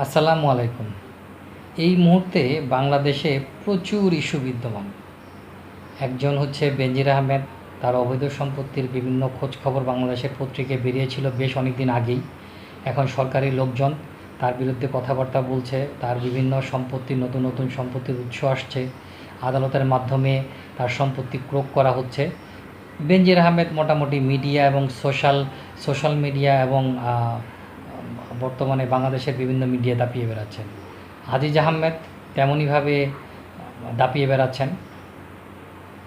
আসসালামু আলাইকুম। এই মুহূর্তে বাংলাদেশে প্রচুর ইস্যু বিদ্যমান। একজন হচ্ছে বেনজির আহমেদ, তার অবৈধ সম্পত্তির বিভিন্ন খোঁজ খবর বাংলাদেশের পত্রিকায় বেরিয়েছিল বেশ অনেক দিন আগেই। এখন সরকারি লোকজন তার বিরুদ্ধে কথাবার্তা বলছে, তার বিভিন্ন সম্পত্তি, নতুন নতুন সম্পত্তির উৎস আসছে। আদালতের মাধ্যমে তার সম্পত্তি ক্রোক করা হচ্ছে। বেনজির আহমেদ মোটামুটি মিডিয়া এবং সোশ্যাল সোশ্যাল মিডিয়া এবং বর্তমানে বাংলাদেশের বিভিন্ন মিডিয়া দাপিয়ে বেড়াচ্ছেন। আজিজ আহমেদ তেমনইভাবে দাপিয়ে বেড়াচ্ছেন।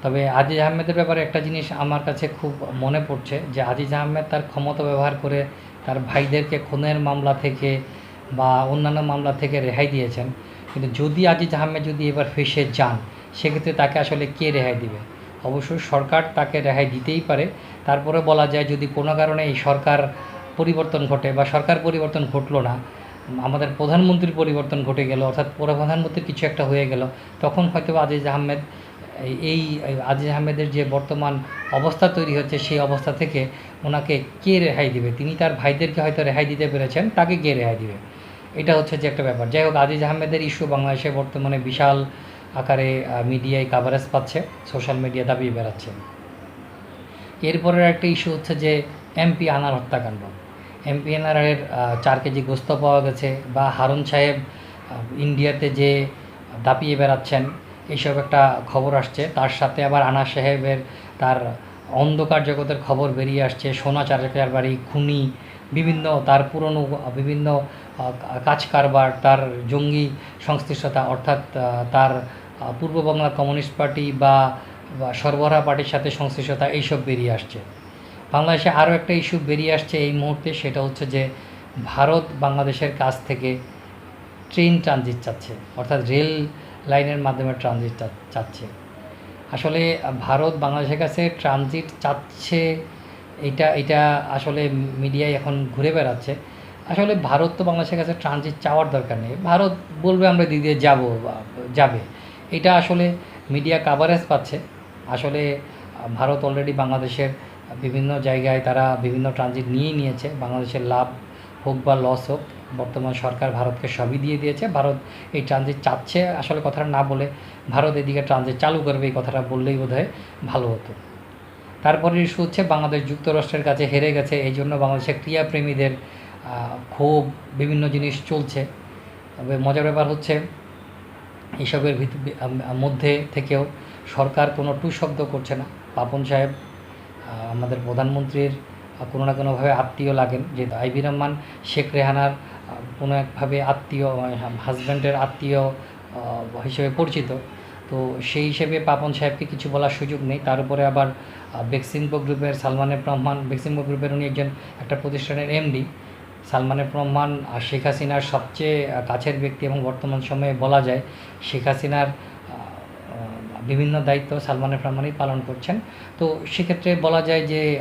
তবে আজিজ আহমেদের ব্যাপারে একটা জিনিস আমার কাছে খুব মনে পড়ছে যে আজিজ আহমেদ তার ক্ষমতা ব্যবহার করে তার ভাইদেরকে খুনের মামলা থেকে বা অন্যান্য মামলা থেকে রেহাই দিয়েছেন। কিন্তু যদি আজিজ আহমেদ যদি এবার ফেসে যান, সেক্ষেত্রে তাকে আসলে কে রেহাই দিবে? অবশ্যই সরকার তাকে রেহাই দিতেই পারে। তারপরে বলা যায় যদি কোনো কারণে এই সরকার পরিবর্তন ঘটে বা সরকার পরিবর্তন ঘটলো না, আমাদের প্রধানমন্ত্রীর পরিবর্তন ঘটে গেল, অর্থাৎ প্রধানমন্ত্রীর কিছু একটা হয়ে গেল, তখন হয়তো আজিজ আহমেদ, এই- আজিজ আহমেদের যে বর্তমান অবস্থা তৈরি হচ্ছে সেই অবস্থা থেকে ওনাকে কে রেহাই দিবে? তিনি তার ভাইদেরকে হয়তো রেহাই দিতে পেরেছেন, তাকে কে রেহাই দিবে? এটা হচ্ছে যে একটা ব্যাপার। যাই হোক, আজিজ আহমেদের ইস্যু বাংলাদেশে বর্তমানে বিশাল আকারে মিডিয়ায় কাভারেজ পাচ্ছে সোশ্যাল মিডিয়া দাবিয়ে বেড়াচ্ছে। এরপরের একটা ইস্যু হচ্ছে যে এমপি আনার হত্যাকাণ্ড। এমপি আনারের চার কেজি গোস্ত পাওয়া গেছে বা হারুন সাহেব ইন্ডিয়াতে যে দাপিয়ে বেড়াচ্ছেন, এইসব একটা খবর আসছে। তার সাথে আবার আনা সাহেবের তার অন্ধকার জগতের খবর বেরিয়ে আসছে। সোনা চারকার বাড়ি, খুনি, বিভিন্ন তার পুরনো, বিভিন্ন কাজ কারবার, তার জঙ্গি সংশ্লিষ্টতা, অর্থাৎ তার পূর্ব বাংলা কমিউনিস্ট পার্টি বা সরবরাহ পার্টির সাথে সংশ্লিষ্টতা, এইসব বেরিয়ে আসছে। বাংলাদেশে আরও একটা ইস্যু বেরিয়ে আসছে এই মুহূর্তে, সেটা হচ্ছে যে ভারত বাংলাদেশের কাছ থেকে ট্রেন ট্রানজিট চাচ্ছে, অর্থাৎ রেল লাইনের মাধ্যমে ট্রানজিট চাচ্ছে। আসলে ভারত বাংলাদেশের কাছে ট্রানজিট চাচ্ছে, এটা এটা আসলে মিডিয়ায় এখন ঘুরে বেড়াচ্ছে। আসলে ভারত তো বাংলাদেশের কাছে ট্রানজিট চাওয়ার দরকার নেই। ভারত বলবে আমরা দিদি যাব যাবে। এটা আসলে মিডিয়া কাভারেজ পাচ্ছে। আসলে ভারত অলরেডি বাংলাদেশের বিভিন্ন জায়গায় তারা বিভিন্ন ট্রানজিট নিয়েই নিয়েছে। বাংলাদেশের লাভ হোক বা লস হোক, বর্তমান সরকার ভারতকে সবই দিয়ে দিয়েছে। ভারত এই ট্রানজিট চাচ্ছে আসলে কথাটা না বলে, ভারত এদিকে ট্রানজিট চালু করবে এই কথাটা বললেই বোধহয় ভালো হতো। তারপরে ইস্যু হচ্ছে বাংলাদেশ যুক্তরাষ্ট্রের কাছে হেরে গেছে। এই জন্য বাংলাদেশের ক্রীড়াপ্রেমীদের ক্ষোভ, বিভিন্ন জিনিস চলছে। তবে মজার ব্যাপার হচ্ছে এইসবের ভিত- মধ্যে থেকেও সরকার কোনো টু শব্দ করছে না। পাপন সাহেব আমাদের প্রধানমন্ত্রীর কোনো না কোনোভাবে আত্মীয় লাগেন। যেহেতু আইবি রহমান, শেখ রেহানার কোনো একভাবে আত্মীয় হাজব্যান্ডের আত্মীয় হিসেবে পরিচিত। তো সেই হিসেবে পাপন সাহেবকে কিছু বলার সুযোগ নেই। তার উপরে আবার বেক্সিমকো গ্রুপের সালমানের রহমান বেক্সিমকো গ্রুপের উনি একজন একটা প্রতিষ্ঠানের এমডি। সালমানের রহমান শেখ হাসিনার সবচেয়ে কাছের ব্যক্তি এবং বর্তমান সময়ে বলা যায়, শেখ হাসিনার বিভিন্ন দায়িত্ব সালমান এফ পালন করছেন। তো সেক্ষেত্রে বলা যায় যে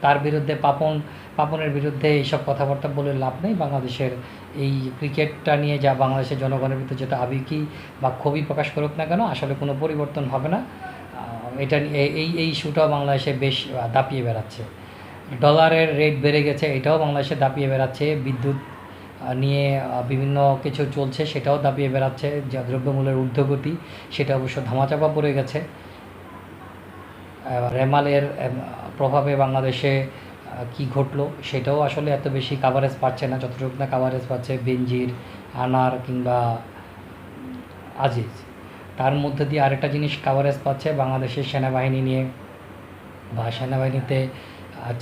তার বিরুদ্ধে পাপন, পাপনের বিরুদ্ধে এইসব কথাবার্তা বলে লাভ নেই। বাংলাদেশের এই ক্রিকেটটা নিয়ে যা বাংলাদেশের জনগণের ভিতরে যেটা আবেগী বা ক্ষোভই প্রকাশ করুক না কেন, আসলে কোনো পরিবর্তন হবে না। এটা এই- এই ইস্যুটাও বাংলাদেশে বেশ দাপিয়ে বেড়াচ্ছে। ডলারের রেট বেড়ে গেছে, এটাও বাংলাদেশে দাপিয়ে বেড়াচ্ছে। বিদ্যুৎ নিয়ে বিভিন্ন কিছু চলছে, সেটাও দাবিয়ে বেড়াচ্ছে যা দ্রব্যমূল্যের ঊর্ধ্বগতি, সেটা অবশ্য ধামাচাপা পড়ে গেছে। রেমালের প্রভাবে বাংলাদেশে কি ঘটলো সেটাও আসলে এত বেশি কাভারেজ পাচ্ছে না, যতটুকু না কাভারেজ পাচ্ছে বেঞ্জির আনার কিংবা আজিজ। তার মধ্যে দিয়ে আরেকটা জিনিস কাভারেজ পাচ্ছে বাংলাদেশের সেনাবাহিনী নিয়ে বা সেনাবাহিনীতে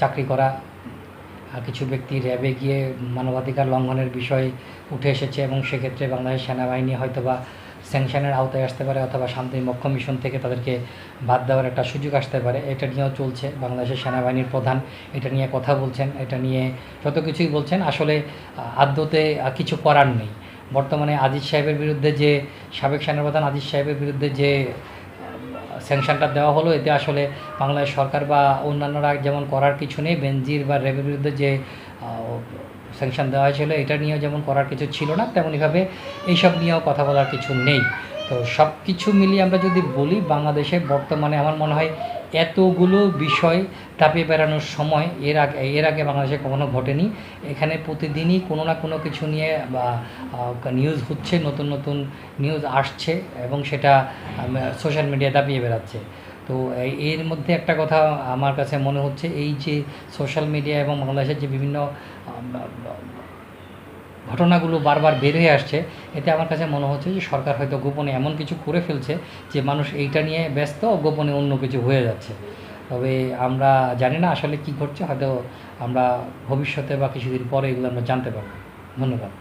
চাকরি করা কিছু ব্যক্তি র্যাবে গিয়ে মানবাধিকার লঙ্ঘনের বিষয় উঠে এসেছে এবং সেক্ষেত্রে বাংলাদেশ সেনাবাহিনী হয়তো বা স্যাংশনের আওতায় আসতে পারে অথবা শান্তি মক্ষ মিশন থেকে তাদেরকে বাদ দেওয়ার একটা সুযোগ আসতে পারে। এটা নিয়েও চলছে বাংলাদেশের সেনাবাহিনীর প্রধান এটা নিয়ে কথা বলছেন, এটা নিয়ে যত কিছুই বলছেন, আসলে আদ্যতে কিছু করার নেই। বর্তমানে আজিজ সাহেবের বিরুদ্ধে যে, সাবেক সেনাপ্রধান আজিজ সাহেবের বিরুদ্ধে যে স্যাংশনটা দেওয়া হলো। এতে আসলে বাংলাদেশ সরকার বা অন্যান্যরা যেমন করার কিছু নেই, বেনজির বা র্যাবের বিরুদ্ধে যে স্যাংশন দেওয়া হয়েছিল, এটা নিয়েও যেমন করার কিছু ছিল না তেমনইভাবে এইসব নিয়েও কথা বলার কিছু নেই। তো সব কিছু মিলিয়ে আমরা যদি বলি, বাংলাদেশে বর্তমানে আমার মনে হয় এতগুলো বিষয় চাপিয়ে বেড়ানোর সময় এর আগে এর আগে বাংলাদেশে কখনো ঘটেনি। এখানে প্রতিদিনই কোনো না কোনো কিছু নিয়ে বা নিউজ হচ্ছে, নতুন নতুন নিউজ আসছে এবং সেটা সোশ্যাল মিডিয়া দাপিয়ে বেড়াচ্ছে। তো এর মধ্যে একটা কথা আমার কাছে মনে হচ্ছে, এই যে সোশ্যাল মিডিয়া এবং বাংলাদেশের যে বিভিন্ন ঘটনাগুলো বারবার বের হয়ে আসছে, এতে আমার কাছে মনে হচ্ছে যে সরকার হয়তো গোপনে এমন কিছু করে ফেলছে যে মানুষ এইটা নিয়ে ব্যস্ত, গোপনে অন্য কিছু হয়ে যাচ্ছে। তবে আমরা জানি না আসলে কি ঘটছে, হয়তো আমরা ভবিষ্যতে বা কিছুদিন পরে এগুলো আমরা জানতে পারব। ধন্যবাদ।